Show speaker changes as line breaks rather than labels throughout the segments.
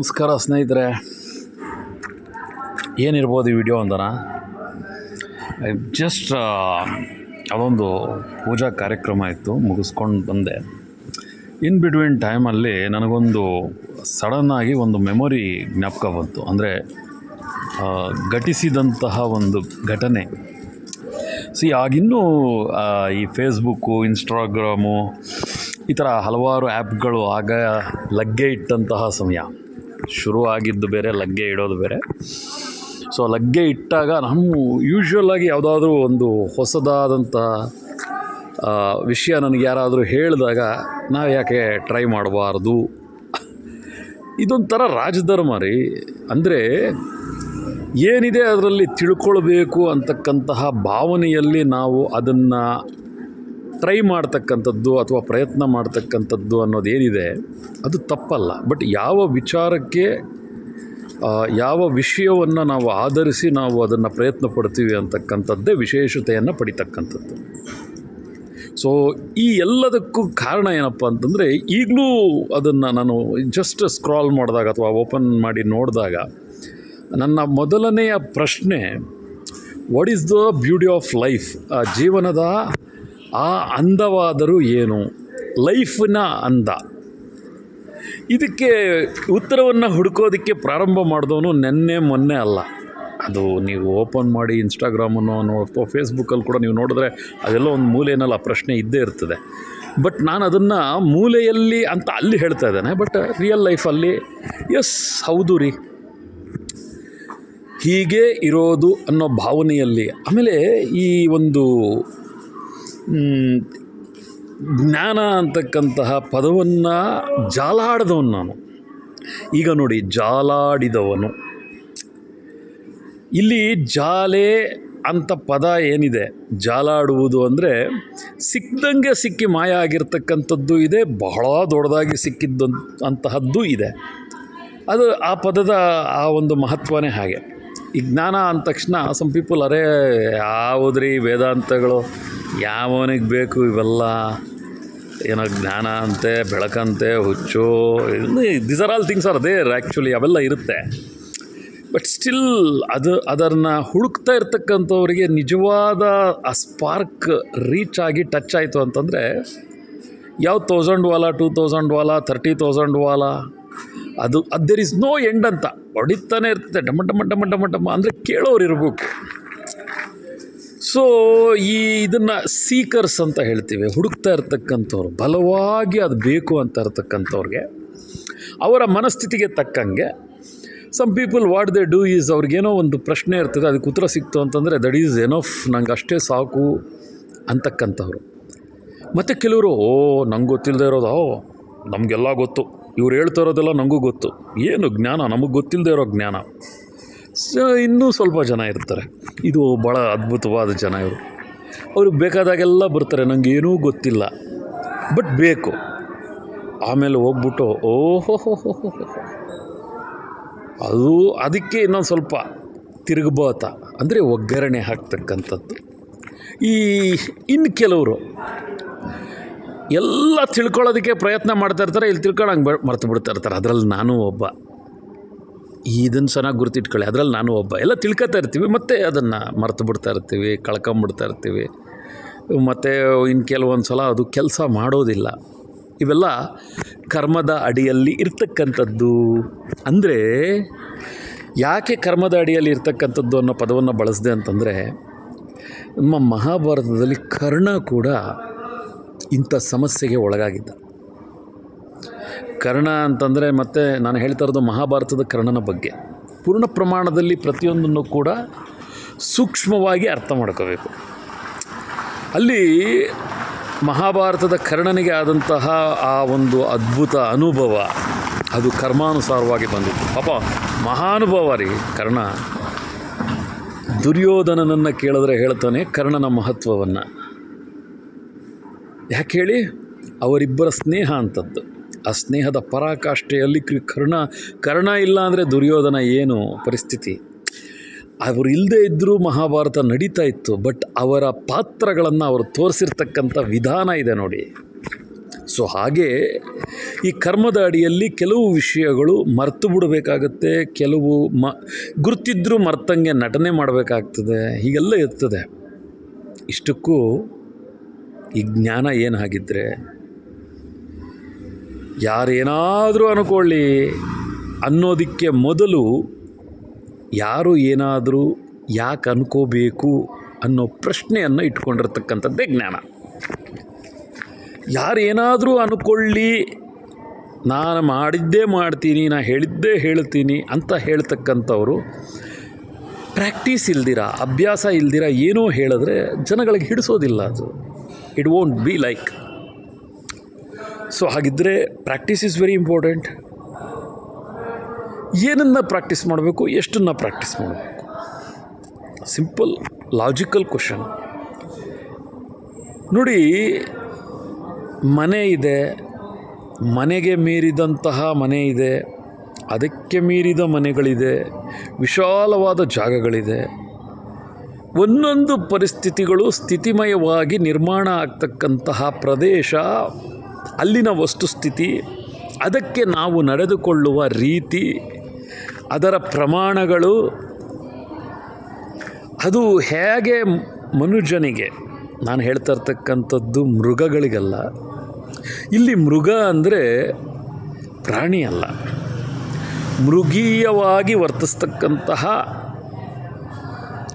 ನಮಸ್ಕಾರ ಸ್ನೇಹಿತರೆ, ಏನಿರ್ಬೋದು ಈ ವಿಡಿಯೋ ಅಂದನ ಜಸ್ಟ್ ಅದೊಂದು ಪೂಜಾ ಕಾರ್ಯಕ್ರಮ ಇತ್ತು, ಮುಗಿಸ್ಕೊಂಡು ಬಂದೆ. ಇನ್ ಬಿಟ್ವೀನ್ ಟೈಮಲ್ಲಿ ನನಗೊಂದು ಸಡನ್ನಾಗಿ ಒಂದು ಮೆಮೊರಿ ಜ್ಞಾಪಕ ಬಂತು. ಅಂದರೆ ಘಟಿಸಿದಂತಹ ಒಂದು ಘಟನೆ. ಸಿ ಆಗಿನ್ನೂ ಈ ಫೇಸ್ಬುಕ್ಕು ಇನ್ಸ್ಟಾಗ್ರಾಮು ಈ ಥರ ಹಲವಾರು ಆ್ಯಪ್ಗಳು ಆಗ ಲಗ್ಗೆ ಇಟ್ಟಂತಹ ಸಮಯ. ಶುರು ಆಗಿದ್ದು ಬೇರೆ, ಲಗ್ಗೆ ಇಡೋದು ಬೇರೆ. ಸೊ ಲಗ್ಗೆ ಇಟ್ಟಾಗ ನಮ್ಮ ಯೂಶ್ವಲಾಗಿ ಯಾವುದಾದ್ರೂ ಒಂದು ಹೊಸದಾದಂಥ ವಿಷಯ ನನಗೆ ಯಾರಾದರೂ ಹೇಳಿದಾಗ ನಾವು ಯಾಕೆ ಟ್ರೈ ಮಾಡಬಾರ್ದು? ಇದೊಂಥರ ರಾಜಧರ್ಮ ರೀ. ಅಂದರೆ ಏನಿದೆ ಅದರಲ್ಲಿ ತಿಳ್ಕೊಳ್ಬೇಕು ಅಂತಕ್ಕಂತಹ ಭಾವನೆಯಲ್ಲಿ ನಾವು ಅದನ್ನು ಟ್ರೈ ಮಾಡ್ತಕ್ಕಂಥದ್ದು ಅಥವಾ ಪ್ರಯತ್ನ ಮಾಡ್ತಕ್ಕಂಥದ್ದು ಅನ್ನೋದೇನಿದೆ ಅದು ತಪ್ಪಲ್ಲ. ಬಟ್ ಯಾವ ವಿಚಾರಕ್ಕೆ ಯಾವ ವಿಷಯವನ್ನು ನಾವು ಆಧರಿಸಿ ನಾವು ಅದನ್ನು ಪ್ರಯತ್ನ ಪಡ್ತೀವಿ ಅಂತಕ್ಕಂಥದ್ದೇ ವಿಶೇಷತೆಯನ್ನು ಪಡಿತಕ್ಕಂಥದ್ದು. ಸೊ ಈ ಎಲ್ಲದಕ್ಕೂ ಕಾರಣ ಏನಪ್ಪ ಅಂತಂದರೆ, ಈಗಲೂ ಅದನ್ನು ನಾನು ಜಸ್ಟ್ ಸ್ಕ್ರಾಲ್ ಮಾಡಿದಾಗ ಅಥವಾ ಓಪನ್ ಮಾಡಿ ನೋಡಿದಾಗ, ನನ್ನ ಮೊದಲನೆಯ ಪ್ರಶ್ನೆ what is the beauty of life ಆ, ಜೀವನದ ಆ ಅಂದವಾದರೂ ಏನು? ಲೈಫಿನ ಅಂದ. ಇದಕ್ಕೆ ಉತ್ತರವನ್ನು ಹುಡುಕೋದಕ್ಕೆ ಪ್ರಾರಂಭ ಮಾಡಿದವನು ನೆನ್ನೆ ಮೊನ್ನೆ ಅಲ್ಲ. ಅದು ನೀವು ಓಪನ್ ಮಾಡಿ ಇನ್ಸ್ಟಾಗ್ರಾಮನ್ನು ನೋ ಅಥವಾ ಫೇಸ್ಬುಕ್ಕಲ್ಲಿ ಕೂಡ ನೀವು ನೋಡಿದ್ರೆ ಅದೆಲ್ಲ ಒಂದು ಮೂಲೆಯಲ್ಲಿ ಆ ಪ್ರಶ್ನೆ ಇದ್ದೇ ಇರ್ತದೆ. ಬಟ್ ನಾನು ಅದನ್ನು ಮೂಲೆಯಲ್ಲಿ ಅಂತ ಅಲ್ಲಿ ಹೇಳ್ತಾ ಇದ್ದೇನೆ. ಬಟ್ ರಿಯಲ್ ಲೈಫಲ್ಲಿ ಎಸ್, ಹೌದು ರೀ. ಹೀಗೆ ಇರೋದು ಅನ್ನೋ ಭಾವನೆಯಲ್ಲಿ. ಆಮೇಲೆ ಈ ಒಂದು ಜ್ಞಾನ ಅಂತಕ್ಕಂತಹ ಪದವನ್ನು ಜಾಲಾಡಿದವನು ನಾನು. ಈಗ ನೋಡಿ, ಜಾಲಾಡಿದವನು. ಇಲ್ಲಿ ಜಾಲೆ ಅಂತ ಪದ ಏನಿದೆ? ಜಾಲಾಡುವುದು ಅಂದರೆ ಸಿಕ್ಕದಂಗೆ ಸಿಕ್ಕಿ ಮಾಯ ಆಗಿರ್ತಕ್ಕಂಥದ್ದು ಇದೆ, ಬಹಳ ದೊಡ್ಡದಾಗಿ ಸಿಕ್ಕಿದ್ದ ಅಂತಹದ್ದು ಇದೆ. ಅದು ಆ ಪದದ ಆ ಒಂದು ಮಹತ್ವನೇ ಹಾಗೆ. ಈ ಜ್ಞಾನ ಅಂದ ತಕ್ಷಣ ಸಮ್ ಪೀಪಲ್ ಅರೇ, ಯಾವುದ್ರಿ ವೇದಾಂತಗಳು? ಯಾವನಿಗೆ ಬೇಕು ಇವೆಲ್ಲ? ಏನೋ ಜ್ಞಾನ ಅಂತೆ ಬೆಳಕಂತೆ ಹುಚ್ಚು this are all things are there actually ಅವೆಲ್ಲ ಇರುತ್ತೆ. ಬಟ್ ಸ್ಟಿಲ್ ಅದು ಅದನ್ನು ಹುಡುಕ್ತಾ ಇರ್ತಕ್ಕಂಥವ್ರಿಗೆ ನಿಜವಾದ ಆ ಸ್ಪಾರ್ಕ್ ರೀಚ್ ಆಗಿ ಟಚ್ ಆಯಿತು ಅಂತಂದರೆ, ಯಾವ ತೌಸಂಡ್ ವಾಲ ಟೂ ತೌಸಂಡ್ ವಾಲ ತರ್ಟಿ ತೌಸಂಡ್ ವಾಲ, ಅದು ಅದು ದೇರ್ ಇಸ್ ನೋ ಎಂಡ್ ಅಂತ. ಹೊಡಿತಾನೆ ಇರ್ತದೆ. ಡಮ ಡಮ ಡಮ ಡಮ ಡಮ, ಅಂದರೆ ಕೇಳೋರು ಇರಬೇಕು. ಸೊ ಈ ಇದನ್ನು ಸೀಕರ್ಸ್ ಅಂತ ಹೇಳ್ತೀವಿ. ಹುಡುಕ್ತಾ ಇರ್ತಕ್ಕಂಥವ್ರು, ಬಲವಾಗಿ ಅದು ಬೇಕು ಅಂತ ಇರ್ತಕ್ಕಂಥವ್ರಿಗೆ, ಅವರ ಮನಸ್ಥಿತಿಗೆ ತಕ್ಕಂಗೆ some people what they do is ಅವ್ರಿಗೇನೋ ಒಂದು ಪ್ರಶ್ನೆ ಇರ್ತದೆ, ಅದಕ್ಕೆ ಉತ್ತರ ಸಿಕ್ತು ಅಂತಂದರೆ ದಟ್ ಈಸ್ ಎನಫ್ ನಂಗೆ ಅಷ್ಟೇ ಸಾಕು, ಅಂತಕ್ಕಂಥವ್ರು. ಮತ್ತು ಕೆಲವರು, ಓ, ನಂಗೆ ಗೊತ್ತಿಲ್ಲದೆ ಇರೋದು. ನಮಗೆಲ್ಲ ಗೊತ್ತು. ಇವ್ರು ಹೇಳ್ತಾ ಇರೋದೆಲ್ಲ ನನಗೂ ಗೊತ್ತು. ಏನು ಜ್ಞಾನ? ನಮಗೆ ಗೊತ್ತಿಲ್ಲದೆ ಇರೋ ಜ್ಞಾನ. ಇನ್ನೂ ಸ್ವಲ್ಪ ಜನ ಇರ್ತಾರೆ. ಇದು ಭಾಳ ಅದ್ಭುತವಾದ ಜನ ಇವರು. ಅವ್ರಿಗೆ ಬೇಕಾದಾಗೆಲ್ಲ ಬರ್ತಾರೆ ನನಗೆ ಏನೂ ಗೊತ್ತಿಲ್ಲ. ಬಟ್ ಬೇಕು. ಆಮೇಲೆ ಹೋಗ್ಬಿಟ್ಟು ಓಹೋ. ಅದು ಅದಕ್ಕೆ ಇನ್ನೊಂದು ಸ್ವಲ್ಪ ತಿರುಗಬಾತ. ಅಂದರೆ ಒಗ್ಗರಣೆ ಹಾಕ್ತಕ್ಕಂಥದ್ದು. ಈ ಇನ್ನು ಕೆಲವರು ಎಲ್ಲ ತಿಳ್ಕೊಳ್ಳೋದಕ್ಕೆ ಪ್ರಯತ್ನ ಮಾಡ್ತಾ ಇರ್ತಾರೆ, ಇಲ್ಲಿ ತಿಳ್ಕೊಳ್ಳೋಂಗೆ ಮರ್ತು ಬಿಡ್ತಾ ಇರ್ತಾರೆ. ಅದರಲ್ಲಿ ನಾನೂ ಒಬ್ಬ. ಇದನ್ನು ಚೆನ್ನಾಗಿ ಗುರ್ತಿಟ್ಕೊಳ್ಳಿ. ಅದರಲ್ಲಿ ನಾನು ಒಬ್ಬ. ಎಲ್ಲ ತಿಳ್ಕೊತಾ ಇರ್ತೀವಿ. ಮತ್ತು ಅದನ್ನು ಮರೆತು ಬಿಡ್ತಾ ಇರ್ತೀವಿ ಕಳ್ಕೊಂಬಿಡ್ತಾ ಇರ್ತೀವಿ. ಮತ್ತು ಇನ್ನು ಕೆಲವೊಂದು ಸಲ ಅದು ಕೆಲಸ ಮಾಡೋದಿಲ್ಲ. ಇವೆಲ್ಲ ಕರ್ಮದ ಅಡಿಯಲ್ಲಿ ಇರ್ತಕ್ಕಂಥದ್ದು. ಅಂದರೆ ಯಾಕೆ ಕರ್ಮದ ಅಡಿಯಲ್ಲಿ ಇರ್ತಕ್ಕಂಥದ್ದು ಅನ್ನೋ ಪದವನ್ನು ಬಳಸಿದೆ ಅಂತಂದರೆ, ನಮ್ಮ ಮಹಾಭಾರತದಲ್ಲಿ ಕರ್ಣ ಕೂಡ ಇಂಥ ಸಮಸ್ಯೆಗೆ ಒಳಗಾಗಿದ್ದ. ಕರ್ಣ ಅಂತಂದರೆ ಮತ್ತೆ ನಾನು ಹೇಳ್ತಾ ಇರೋದು ಮಹಾಭಾರತದ ಕರ್ಣನ ಬಗ್ಗೆ. ಪೂರ್ಣ ಪ್ರಮಾಣದಲ್ಲಿ ಪ್ರತಿಯೊಂದನ್ನು ಕೂಡ ಸೂಕ್ಷ್ಮವಾಗಿ ಅರ್ಥ ಮಾಡ್ಕೋಬೇಕು. ಅಲ್ಲಿ ಮಹಾಭಾರತದ ಕರ್ಣನಿಗೆ ಆದಂತಹ ಆ ಒಂದು ಅದ್ಭುತ ಅನುಭವ, ಅದು ಕರ್ಮಾನುಸಾರವಾಗಿ ಬಂದಿತ್ತು. ಪಾಪ ಮಹಾನುಭವ ರೀ ಕರ್ಣ. ದುರ್ಯೋಧನನನ್ನು ಕೇಳಿದ್ರೆ ಹೇಳ್ತಾನೆ ಕರ್ಣನ ಮಹತ್ವವನ್ನು. ಯಾಕೆ ಹೇಳಿ? ಅವರಿಬ್ಬರ ಸ್ನೇಹ ಅಂಥದ್ದು ಆ ಸ್ನೇಹದ ಪರಾಕಾಷ್ಠೆಯಲ್ಲಿ ಕರ್ಣ ಕರ್ಣ ಇಲ್ಲ ಅಂದರೆ ದುರ್ಯೋಧನ ಏನು ಪರಿಸ್ಥಿತಿ? ಅವರು ಇಲ್ಲದೇ ಇದ್ದರೂ ಮಹಾಭಾರತ ನಡೀತಾ ಇತ್ತು ಬಟ್ ಅವರ ಪಾತ್ರಗಳನ್ನು ಅವರು ತೋರಿಸಿರ್ತಕ್ಕಂಥ ವಿಧಾನ ಇದೆ ನೋಡಿ. ಸೊ ಹಾಗೆ ಈ ಕರ್ಮದ ಅಡಿಯಲ್ಲಿ ಕೆಲವು ವಿಷಯಗಳು ಮರ್ತು ಬಿಡಬೇಕಾಗತ್ತೆ, ಕೆಲವು ಮ, ಗುರ್ತಿದ್ರೂ ಮರ್ತಂಗೆ ನಟನೆ ಮಾಡಬೇಕಾಗ್ತದೆ, ಹೀಗೆಲ್ಲ ಇರ್ತದೆ. ಇಷ್ಟಕ್ಕೂ ಈ ಜ್ಞಾನ ಏನಾಗಿದ್ದರೆ ಯಾರೇನಾದರೂ ಅನ್ಕೊಳ್ಳಿ. ಅನ್ನೋದಕ್ಕೆ ಮೊದಲು ಯಾರು ಏನಾದರೂ ಯಾಕೆ ಅನ್ಕೋಬೇಕು ಅನ್ನೋ ಪ್ರಶ್ನೆಯನ್ನು ಇಟ್ಕೊಂಡಿರ್ತಕ್ಕಂಥದ್ದೇ ಜ್ಞಾನ. ಯಾರೇನಾದರೂ ಅನ್ಕೊಳ್ಳಿ, ನಾನು ಮಾಡಿದ್ದೇ ಮಾಡ್ತೀನಿ ನಾನು ಹೇಳಿದ್ದೇ ಹೇಳ್ತೀನಿ ಅಂತ ಹೇಳ್ತಕ್ಕಂಥವ್ರು, ಪ್ರಾಕ್ಟೀಸ್ ಇಲ್ದಿರ, ಅಭ್ಯಾಸ ಇಲ್ದಿರ, ಏನೋ ಹೇಳಿದ್ರೆ ಜನಗಳಿಗೆ ಹಿಡಿಸೋದಿಲ್ಲ ಅದು. It won't be like so ಹಾಗಿದ್ದರೆ ಪ್ರಾಕ್ಟೀಸ್ ಈಸ್ ವೆರಿ ಇಂಪಾರ್ಟೆಂಟ್ ಏನನ್ನು ಪ್ರಾಕ್ಟೀಸ್ ಮಾಡಬೇಕು, ಎಷ್ಟನ್ನು ಪ್ರಾಕ್ಟೀಸ್ ಮಾಡಬೇಕು? ಸಿಂಪಲ್ ಲಾಜಿಕಲ್ ಕ್ವಶನ್ ನೋಡಿ, ಮನೆ ಇದೆ, ಮನೆಗೆ ಮೀರಿದಂತಹ ಮನೆ ಇದೆ, ಅದಕ್ಕೆ ಮೀರಿದ ಮನೆಗಳಿದೆ, ವಿಶಾಲವಾದ ಜಾಗಗಳಿದೆ. ಒಂದೊಂದು ಪರಿಸ್ಥಿತಿಗಳು ಸ್ಥಿತಿಮಯವಾಗಿ ನಿರ್ಮಾಣ ಆಗ್ತಕ್ಕಂತಹ ಪ್ರದೇಶ ಅಲ್ಲಿನ ವಸ್ತುಸ್ಥಿತಿ ಅದಕ್ಕೆ ನಾವು ನಡೆದುಕೊಳ್ಳುವ ರೀತಿ, ಅದರ ಪ್ರಮಾಣಗಳು, ಅದು ಹೇಗೆ ಮನುಜನಿಗೆ, ನಾನು ಹೇಳ್ತಾ ಇರ್ತಕ್ಕಂಥದ್ದು ಮೃಗಗಳಿಗಲ್ಲ. ಇಲ್ಲಿ ಮೃಗ ಅಂದರೆ ಪ್ರಾಣಿ ಅಲ್ಲ. ಮೃಗೀಯವಾಗಿ ವರ್ತಿಸ್ತಕ್ಕಂತಹ,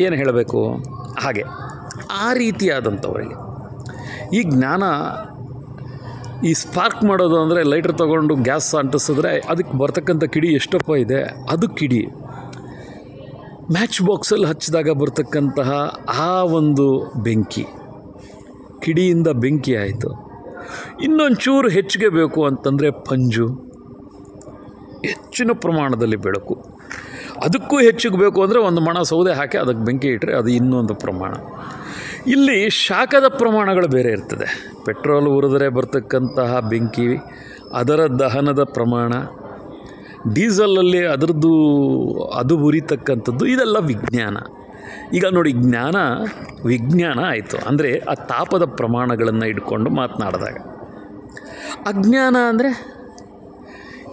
ಏನು ಹೇಳಬೇಕು? ಹಾಗೆ, ಆ ರೀತಿಯಾದಂಥವರಿಗೆ. ಈ ಜ್ಞಾನ ಈ ಸ್ಪಾರ್ಕ್ ಮಾಡೋದು ಅಂದರೆ ಲೈಟ್ರ್ ತೊಗೊಂಡು ಗ್ಯಾಸ್ ಅಂಟಿಸಿದ್ರೆ ಅದಕ್ಕೆ ಬರ್ತಕ್ಕಂಥ ಕಿಡಿ ಎಷ್ಟಪ್ಪ ಇದೆ? ಅದು ಕಿಡಿ. ಮ್ಯಾಚ್ ಬಾಕ್ಸಲ್ಲಿ ಹಚ್ಚಿದಾಗ ಬರ್ತಕ್ಕಂತಹ ಆ ಒಂದು ಬೆಂಕಿ. ಕಿಡಿಯಿಂದ ಬೆಂಕಿ ಆಯಿತು. ಇನ್ನೊಂಚೂರು ಹೆಚ್ಚಿಗೆ ಬೇಕು ಅಂತಂದರೆ ಪಂಜು. ಹೆಚ್ಚಿನ ಪ್ರಮಾಣದಲ್ಲಿ ಬೆಳಕು. ಅದಕ್ಕೂ ಹೆಚ್ಚಿಗೆ ಬೇಕು ಅಂದರೆ ಒಂದು ಮಣ ಸೌದೆ ಹಾಕಿ ಅದಕ್ಕೆ ಬೆಂಕಿ ಇಟ್ಟರೆ ಅದು ಇನ್ನೊಂದು ಪ್ರಮಾಣ. ಇಲ್ಲಿ ಶಾಖದ ಪ್ರಮಾಣಗಳು ಬೇರೆ ಇರ್ತದೆ. ಪೆಟ್ರೋಲ್ ಉರಿದ್ರೆ ಬರ್ತಕ್ಕಂತಹ ಬೆಂಕಿ, ಅದರ ದಹನದ ಪ್ರಮಾಣ ಡೀಸಲಲ್ಲಿ ಅದರದ್ದು ಅದು ಉರಿತಕ್ಕಂಥದ್ದು, ಇದೆಲ್ಲ ವಿಜ್ಞಾನ. ಈಗ ನೋಡಿ, ಜ್ಞಾನ, ವಿಜ್ಞಾನ ಆಯಿತು. ಅಂದರೆ ಆ ತಾಪದ ಪ್ರಮಾಣಗಳನ್ನು ಇಟ್ಕೊಂಡು ಮಾತನಾಡಿದಾಗ. ಅಜ್ಞಾನ ಅಂದರೆ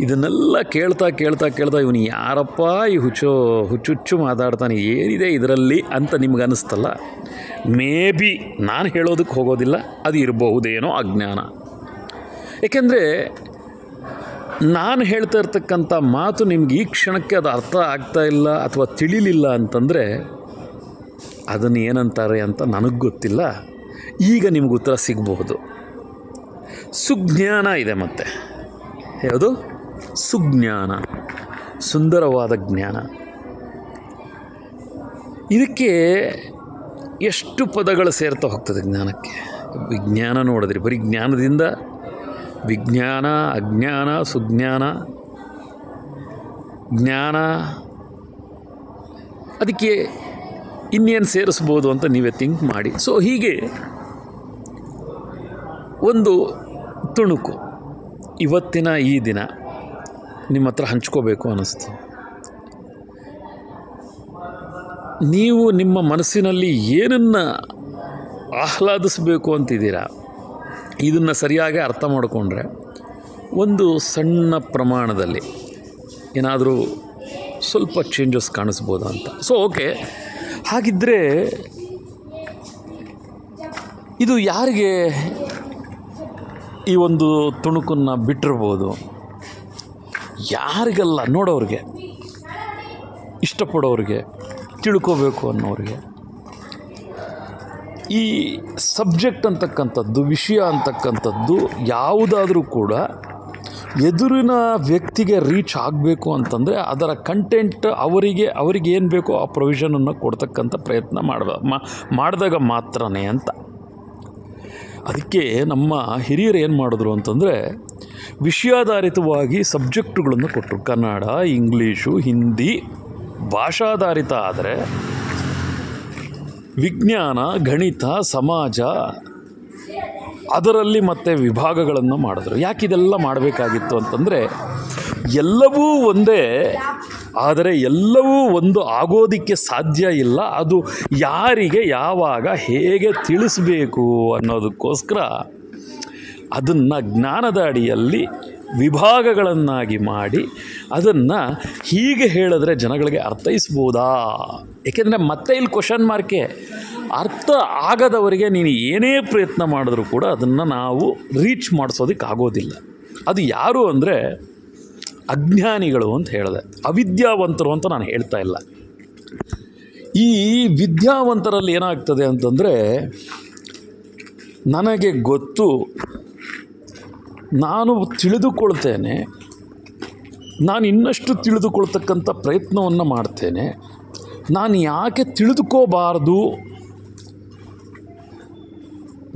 ಇದನ್ನೆಲ್ಲ ಕೇಳ್ತಾ ಕೇಳ್ತಾ ಕೇಳ್ತಾ ಇವನು ಯಾರಪ್ಪ ಈ ಹುಚ್ಚು ಹುಚ್ಚುಚ್ಚು ಮಾತಾಡ್ತಾನೆ, ಏನಿದೆ ಇದರಲ್ಲಿ ಅಂತ ನಿಮ್ಗೆ ಅನ್ನಿಸ್ತಲ್ಲ ಮೇ ಬಿ ನಾನು ಹೇಳೋದಕ್ಕೆ ಹೋಗೋದಿಲ್ಲ, ಅದು ಇರಬಹುದೇನೋ ಅಜ್ಞಾನ ಏಕೆಂದರೆ ನಾನು ಹೇಳ್ತಾ ಇರ್ತಕ್ಕಂಥ ಮಾತು ನಿಮ್ಗೆ ಈ ಕ್ಷಣಕ್ಕೆ ಅದು ಅರ್ಥ ಆಗ್ತಾ ಇಲ್ಲ ಅಥವಾ ತಿಳಿಲಿಲ್ಲ ಅಂತಂದರೆ ಅದನ್ನು ಏನಂತಾರೆ ಅಂತ ನನಗೆ ಗೊತ್ತಿಲ್ಲ, ಈಗ ನಿಮ್ಗೆ ಉತ್ತರ ಸಿಗಬಹುದು. ಸುಜ್ಞಾನ ಇದೆ ಮತ್ತೆ. ಯಾವುದು? ಸುಜ್ಞಾನ, ಸುಂದರವಾದ ಜ್ಞಾನ. ಇದಕ್ಕೆ ಎಷ್ಟು ಪದಗಳು ಸೇರ್ತಾ ಹೋಗ್ತದೆ ಜ್ಞಾನಕ್ಕೆ? ವಿಜ್ಞಾನ ನೋಡಿದ್ರಿ, ಬರೀ ಜ್ಞಾನದಿಂದ ವಿಜ್ಞಾನ, ಅಜ್ಞಾನ, ಸುಜ್ಞಾನ, ಜ್ಞಾನ. ಅದಕ್ಕೆ ಇನ್ನೇನು ಸೇರಿಸ್ಬೋದು ಅಂತ ನೀವೇ ಥಿಂಕ್ ಮಾಡಿ. ಸೊ ಹೀಗೆ ಒಂದು ತುಣುಕು ಇವತ್ತಿನ ಈ ದಿನ. ನಿಮ್ಮ ಹತ್ರ ಹಂಚ್ಕೋಬೇಕು ಅನ್ನಿಸ್ತು. ನೀವು ನಿಮ್ಮ ಮನಸ್ಸಿನಲ್ಲಿ ಏನನ್ನು ಆಹ್ಲಾದಿಸಬೇಕು ಅಂತಿದ್ದೀರಾ? ಇದನ್ನು ಸರಿಯಾಗಿ ಅರ್ಥ ಮಾಡಿಕೊಂಡ್ರೆ ಒಂದು ಸಣ್ಣ ಪ್ರಮಾಣದಲ್ಲಿ ಏನಾದರೂ ಸ್ವಲ್ಪ ಚೇಂಜಸ್ ಕಾಣಿಸ್ಬೋದು ಅಂತ. ಸೊ ಓಕೆ ಹಾಗಿದ್ದರೆ ಇದು ಯಾರಿಗೆ ಈ ಒಂದು ತುಣುಕನ್ನು ಬಿಟ್ಟಿರ್ಬೋದು? ಯಾರಿಗಲ್ಲ ನೋಡೋರಿಗೆ, ಇಷ್ಟಪಡೋರಿಗೆ, ತಿಳ್ಕೋಬೇಕು ಅನ್ನೋರಿಗೆ, ಈ ಸಬ್ಜೆಕ್ಟ್ ಅಂತಕ್ಕಂಥದ್ದು, ವಿಷಯ ಅಂತಕ್ಕಂಥದ್ದು ಯಾವುದಾದ್ರೂ ಕೂಡ ಎದುರಿನ ವ್ಯಕ್ತಿಗೆ ರೀಚ್ ಆಗಬೇಕು ಅಂತಂದರೆ ಅದರ ಕಂಟೆಂಟ್ ಅವರಿಗೆ ಅವರಿಗೆ ಏನು ಬೇಕೋ ಆ ಪ್ರೊವಿಷನನ್ನು ಕೊಡ್ತಕ್ಕಂಥ ಪ್ರಯತ್ನ ಮಾಡ ಮಾಡಿದಾಗ ಮಾತ್ರನೇ ಅಂತ. ಅದಕ್ಕೆ ನಮ್ಮ ಹಿರಿಯರು ಏನು ಮಾಡಿದ್ರು ಅಂತಂದರೆ ವಿಷಯಾಧಾರಿತವಾಗಿ ಸಬ್ಜೆಕ್ಟುಗಳನ್ನು ಕೊಟ್ಟರು. ಕನ್ನಡ ಇಂಗ್ಲೀಷು ಹಿಂದಿ, ಭಾಷಾಧಾರಿತ ಆದರೆ ವಿಜ್ಞಾನ, ಗಣಿತ, ಸಮಾಜ ಅದರಲ್ಲಿ ಮತ್ತೆ ವಿಭಾಗಗಳನ್ನು ಮಾಡಿದ್ರು. ಯಾಕೆ ಇದೆಲ್ಲ ಮಾಡಬೇಕಾಗಿತ್ತು ಅಂತಂದರೆ ಎಲ್ಲವೂ ಒಂದೇ, ಆದರೆ ಎಲ್ಲವೂ ಒಂದು ಆಗೋದಿಕ್ಕೆ ಸಾಧ್ಯ ಇಲ್ಲ. ಅದು ಯಾರಿಗೆ ಯಾವಾಗ ಹೇಗೆ ತಿಳಿಸ್ಬೇಕು ಅನ್ನೋದಕ್ಕೋಸ್ಕರ ಅದನ್ನು ಜ್ಞಾನದ ಅಡಿಯಲ್ಲಿ ವಿಭಾಗಗಳನ್ನಾಗಿ ಮಾಡಿ ಅದನ್ನು ಹೀಗೆ ಹೇಳಿದ್ರೆ ಜನಗಳಿಗೆ ಅರ್ಥೈಸ್ಬೋದಾ? ಏಕೆಂದರೆ ಮತ್ತೆ ಇಲ್ಲಿ ಕ್ವಶನ್ ಮಾರ್ಕೆ ಅರ್ಥ ಆಗದವರಿಗೆ ನೀನು ಏನೇ ಪ್ರಯತ್ನ ಮಾಡಿದ್ರೂ ಕೂಡ ಅದನ್ನು ನಾವು ರೀಚ್ ಮಾಡಿಸೋದಕ್ಕೆ ಆಗೋದಿಲ್ಲ ಅದು ಯಾರು ಅಂದರೆ ಅಜ್ಞಾನಿಗಳು ಅಂತ ಹೇಳಿದೆ. ಅವಿದ್ಯಾವಂತರು ಅಂತ ನಾನು ಹೇಳ್ತಾ ಇಲ್ಲ. ಈ ವಿದ್ಯಾವಂತರಲ್ಲಿ ಏನಾಗ್ತದೆ ಅಂತಂದರೆ ನನಗೆ ಗೊತ್ತು ನಾನು ತಿಳಿದುಕೊಳ್ತೇನೆ, ನಾನು ಇನ್ನಷ್ಟು ತಿಳಿದುಕೊಳ್ತಕ್ಕಂಥ ಪ್ರಯತ್ನವನ್ನು ಮಾಡ್ತೇನೆ. ನಾನು ಯಾಕೆ ತಿಳಿದುಕೋಬಾರ್ದು?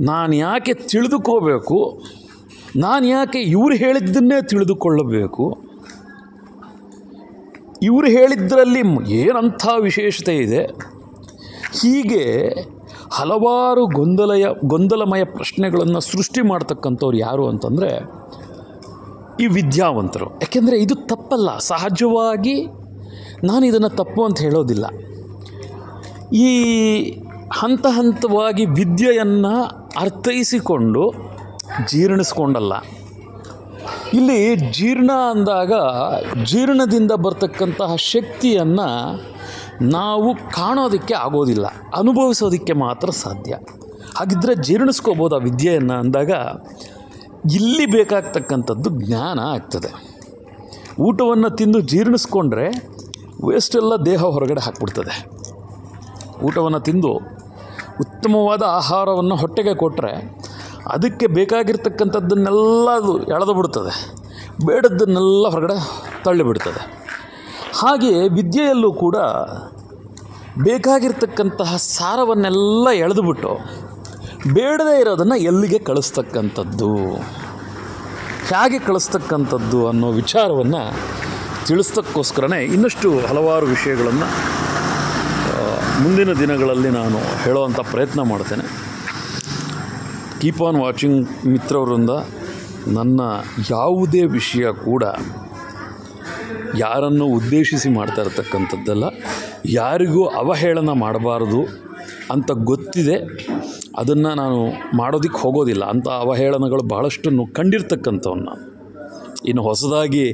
ನಾನು ಯಾಕೆ ತಿಳಿದುಕೋಬೇಕು? ನಾನು ಯಾಕೆ ಇವ್ರು ಹೇಳಿದ್ದನ್ನೇ ತಿಳಿದುಕೊಳ್ಳಬೇಕು? ಇವರು ಹೇಳಿದ್ದರಲ್ಲಿ ಏನಂಥ ವಿಶೇಷತೆ ಇದೆ? ಹೀಗೆ ಹಲವಾರು ಗೊಂದಲಯ, ಗೊಂದಲಮಯ ಪ್ರಶ್ನೆಗಳನ್ನು ಸೃಷ್ಟಿ ಮಾಡ್ತಕ್ಕಂಥವ್ರು ಯಾರು ಅಂತಂದರೆ ಈ ವಿದ್ಯಾವಂತರು. ಯಾಕೆಂದರೆ ಇದು ತಪ್ಪಲ್ಲ. ಸಹಜವಾಗಿ ನಾನು ಇದನ್ನು ತಪ್ಪು ಅಂತ ಹೇಳೋದಿಲ್ಲ. ಈ ಹಂತ ಹಂತವಾಗಿ ವಿದ್ಯೆಯನ್ನು ಅರ್ಥೈಸಿಕೊಂಡು ಜೀರ್ಣಿಸ್ಕೊಂಡಲ್ಲ. ಇಲ್ಲಿ ಜೀರ್ಣ ಅಂದಾಗ ಜೀರ್ಣದಿಂದ ಬರ್ತಕ್ಕಂತಹ ಶಕ್ತಿಯನ್ನು ನಾವು ಕಾಣೋದಕ್ಕೆ ಆಗೋದಿಲ್ಲ, ಅನುಭವಿಸೋದಕ್ಕೆ ಮಾತ್ರ ಸಾಧ್ಯ. ಹಾಗಿದ್ದರೆ ಜೀರ್ಣಿಸ್ಕೋಬೋದು ಆ ವಿದ್ಯೆಯನ್ನು ಅಂದಾಗ ಇಲ್ಲಿ ಬೇಕಾಗ್ತಕ್ಕಂಥದ್ದು ಜ್ಞಾನ ಆಗ್ತದೆ. ಊಟವನ್ನು ತಿಂದು ಜೀರ್ಣಿಸ್ಕೊಂಡ್ರೆ ವೇಸ್ಟೆಲ್ಲ ದೇಹ ಹೊರಗಡೆ ಹಾಕ್ಬಿಡ್ತದೆ. ಊಟವನ್ನು ತಿಂದು ಉತ್ತಮವಾದ ಆಹಾರವನ್ನು ಹೊಟ್ಟೆಗೆ ಕೊಟ್ಟರೆ ಅದಕ್ಕೆ ಬೇಕಾಗಿರ್ತಕ್ಕಂಥದ್ದನ್ನೆಲ್ಲ ಅದು ಎಳೆದು ಬಿಡ್ತದೆ. ಬೇಡದ್ದನ್ನೆಲ್ಲ ಹೊರಗಡೆ ತಳ್ಳಿಬಿಡ್ತದೆ. ಹಾಗೆ ವಿದ್ಯೆಯಲ್ಲೂ ಕೂಡ ಬೇಕಾಗಿರ್ತಕ್ಕಂತಹ ಸಾರವನ್ನೆಲ್ಲ ಎಳೆದುಬಿಟ್ಟು ಬೇಡದೇ ಇರೋದನ್ನು ಎಲ್ಲಿಗೆ ಕಳಿಸ್ತಕ್ಕಂಥದ್ದು? ಹೇಗೆ ಕಳಿಸ್ತಕ್ಕಂಥದ್ದು ಅನ್ನೋ ವಿಚಾರವನ್ನು ತಿಳಿಸ್ತಕ್ಕೋಸ್ಕರನೇ ಇನ್ನಷ್ಟು ಹಲವಾರು ವಿಷಯಗಳನ್ನು ಮುಂದಿನ ದಿನಗಳಲ್ಲಿ ನಾನು ಹೇಳುವಂಥ ಪ್ರಯತ್ನ ಮಾಡ್ತೇನೆ. ಕೀಪ್ ಆನ್ ವಾಚಿಂಗ್ ಮಿತ್ರವರಿಂದ ನನ್ನ ಯಾವುದೇ ವಿಷಯ ಕೂಡ ಯಾರನ್ನು ಉದ್ದೇಶಿಸಿ ಮಾಡ್ತಾ ಇರತಕ್ಕಂಥದ್ದಲ್ಲ, ಯಾರಿಗೂ ಅವಹೇಳನ ಮಾಡಬಾರ್ದು ಅಂತ ಗೊತ್ತಿದೆ. ಅದನ್ನು ನಾನು ಮಾಡೋದಕ್ಕೆ ಹೋಗೋದಿಲ್ಲ. ಅಂಥ ಅವಹೇಳನಗಳು ಭಾಳಷ್ಟನ್ನು ಕಂಡಿರ್ತಕ್ಕಂಥವನ್ನ ನಾನು. ಇನ್ನು ಹೊಸದಾಗಿ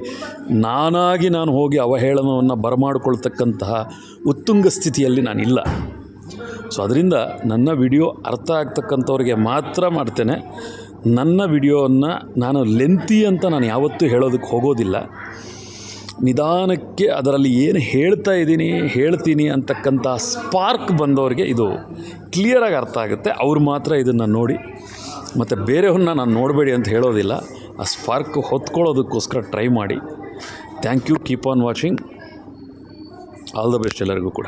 ನಾನಾಗಿ ನಾನು ಹೋಗಿ ಅವಹೇಳನವನ್ನು ಬರಮಾಡಿಕೊಳ್ತಕ್ಕಂತಹ ಉತ್ತುಂಗ ಸ್ಥಿತಿಯಲ್ಲಿ ನಾನಿಲ್ಲ. ಸೊ, ಅದರಿಂದ ನನ್ನ ವಿಡಿಯೋ ಅರ್ಥ ಆಗ್ತಕ್ಕಂಥವ್ರಿಗೆ ಮಾತ್ರ ಮಾಡ್ತೇನೆ. ನನ್ನ ವಿಡಿಯೋವನ್ನು ನಾನು ಲೆಂತಿ ಅಂತ ನಾನು ಯಾವತ್ತೂ ಹೇಳೋದಕ್ಕೆ ಹೋಗೋದಿಲ್ಲ. ನಿಧಾನಕ್ಕೆ ಅದರಲ್ಲಿ ಏನು ಹೇಳ್ತಾ ಇದ್ದೀನಿ, ಹೇಳ್ತೀನಿ ಅಂತಕ್ಕಂಥ ಸ್ಪಾರ್ಕ್ ಬಂದವರಿಗೆ ಇದು ಕ್ಲಿಯರಾಗಿ ಅರ್ಥ ಆಗುತ್ತೆ. ಅವ್ರು ಮಾತ್ರ ಇದನ್ನು ನೋಡಿ, ಮತ್ತು ಬೇರೆಯವ್ರನ್ನ ನಾನು ನೋಡಬೇಡಿ ಅಂತ ಹೇಳೋದಿಲ್ಲ. ಆ ಸ್ಪಾರ್ಕ್ ಹೊತ್ಕೊಳ್ಳೋದಕ್ಕೋಸ್ಕರ ಟ್ರೈ ಮಾಡಿ. Thank you keep on watching all the best ಎಲ್ಲರಿಗೂ ಕೂಡ.